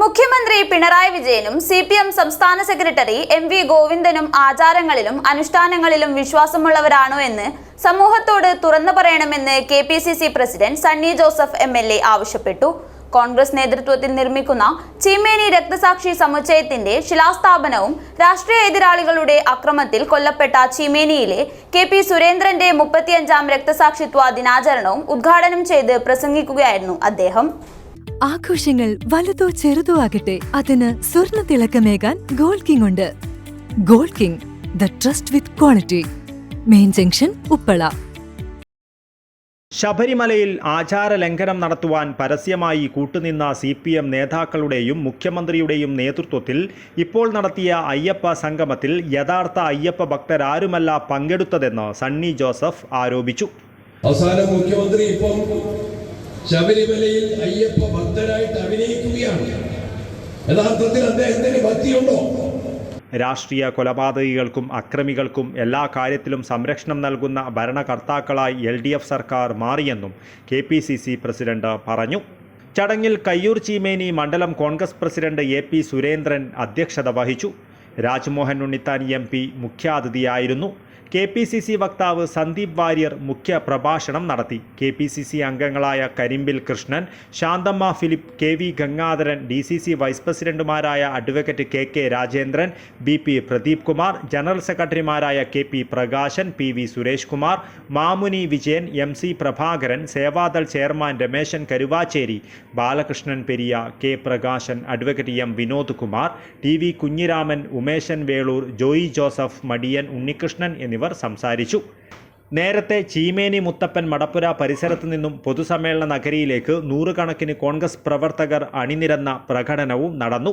മുഖ്യമന്ത്രി പിണറായി വിജയനും C P M സംസ്ഥാന സെക്രട്ടറി എം വി ഗോവിന്ദനും ആചാരങ്ങളിലും അനുഷ്ഠാനങ്ങളിലും വിശ്വാസമുള്ളവരാണോ എന്ന് സമൂഹത്തോട് തുറന്നു പറയണമെന്ന് K P C C president Sunny Joseph M L A ആവശ്യപ്പെട്ടു. കോൺഗ്രസ് നേതൃത്വത്തിൽ നിർമ്മിക്കുന്ന ചീമേനി രക്തസാക്ഷി സമുച്ചയത്തിന്റെ ശിലാസ്ഥാപനവും രാഷ്ട്രീയ എതിരാളികളുടെ അക്രമത്തിൽ കൊല്ലപ്പെട്ട ചീമേനിയിലെ കെ പി സുരേന്ദ്രന്റെ മുപ്പത്തിയഞ്ചാം രക്തസാക്ഷിത്വ ദിനാചരണവും ഉദ്ഘാടനം ചെയ്ത് പ്രസംഗിക്കുകയായിരുന്നു അദ്ദേഹം. ആഘോഷങ്ങൾ വലുതോ ചെറുതോ ആകട്ടെ അതിന് സ്വർണ തിളക്കമേകാൻ ഗോൾഡ് കിങ് ഉണ്ട്. Gold King the trust with quality main junction Uppala ശബരിമലയിൽ ആചാര ലംഘനം നടത്തുവാൻ പരസ്യമായി കൂട്ടുനിന്ന സി പി എം നേതാക്കളുടെയും മുഖ്യമന്ത്രിയുടെയും നേതൃത്വത്തിൽ ഇപ്പോൾ നടത്തിയ അയ്യപ്പ സംഗമത്തിൽ യഥാർത്ഥ അയ്യപ്പ ഭക്തരാരുമല്ല പങ്കെടുത്തതെന്ന് സണ്ണി ജോസഫ് ആരോപിച്ചു. അവസാനം മുഖ്യമന്ത്രി ഇപ്പം ശബരിമലയിൽ അയ്യപ്പ ഭക്തരായിട്ട് അഭിനയിക്കുകയാണ്. യഥാർത്ഥത്തിൽ അദ്ദേഹത്തിന് ഭക്തിയുണ്ടോ? രാഷ്ട്രീയ കൊലപാതകികൾക്കും അക്രമികൾക്കും എല്ലാ കാര്യത്തിലും സംരക്ഷണം നൽകുന്ന ഭരണകർത്താക്കളായി എൽ ഡി എഫ് സർക്കാർ മാറിയെന്നും K P C C president പറഞ്ഞു. ചടങ്ങിൽ കയ്യൂർ ചീമേനി മണ്ഡലം Congress president A P Surendran അധ്യക്ഷത വഹിച്ചു. രാജ്മോഹൻ ഉണ്ണിത്താൻ എം പി മുഖ്യാതിഥിയായിരുന്നു. കെ പി സി സി വക്താവ് സന്ദീപ് വാര്യർ മുഖ്യ പ്രഭാഷണം നടത്തി. കെ പി സി സി അംഗങ്ങളായ Karimbil Krishnan Shanthamma Philip K V Gangadharan D C C vice പ്രസിഡന്റുമാരായ advocate K K Rajendran B P Pradeep Kumar general സെക്രട്ടറിമാരായ K P Prakashan P V Suresh Kumar Mamuni Vijayan M C Prabhakaran Sevadal chairman Ramesan Karuvacheri Balakrishnan Periya K Prakashan advocate M Vinod Kumar T V Kunhiraman Umesan Velur Joy Joseph Madiyan Unnikrishnan എന്നിവർ സംസാരിച്ചു. നേരത്തെ ചീമേനി മുത്തപ്പൻ മടപ്പുര പരിസരത്ത് നിന്നും പൊതുസമ്മേളന നഗരിയിലേക്ക് നൂറുകണക്കിന് കോൺഗ്രസ് പ്രവർത്തകർ അണിനിരന്ന പ്രകടനവും നടന്നു.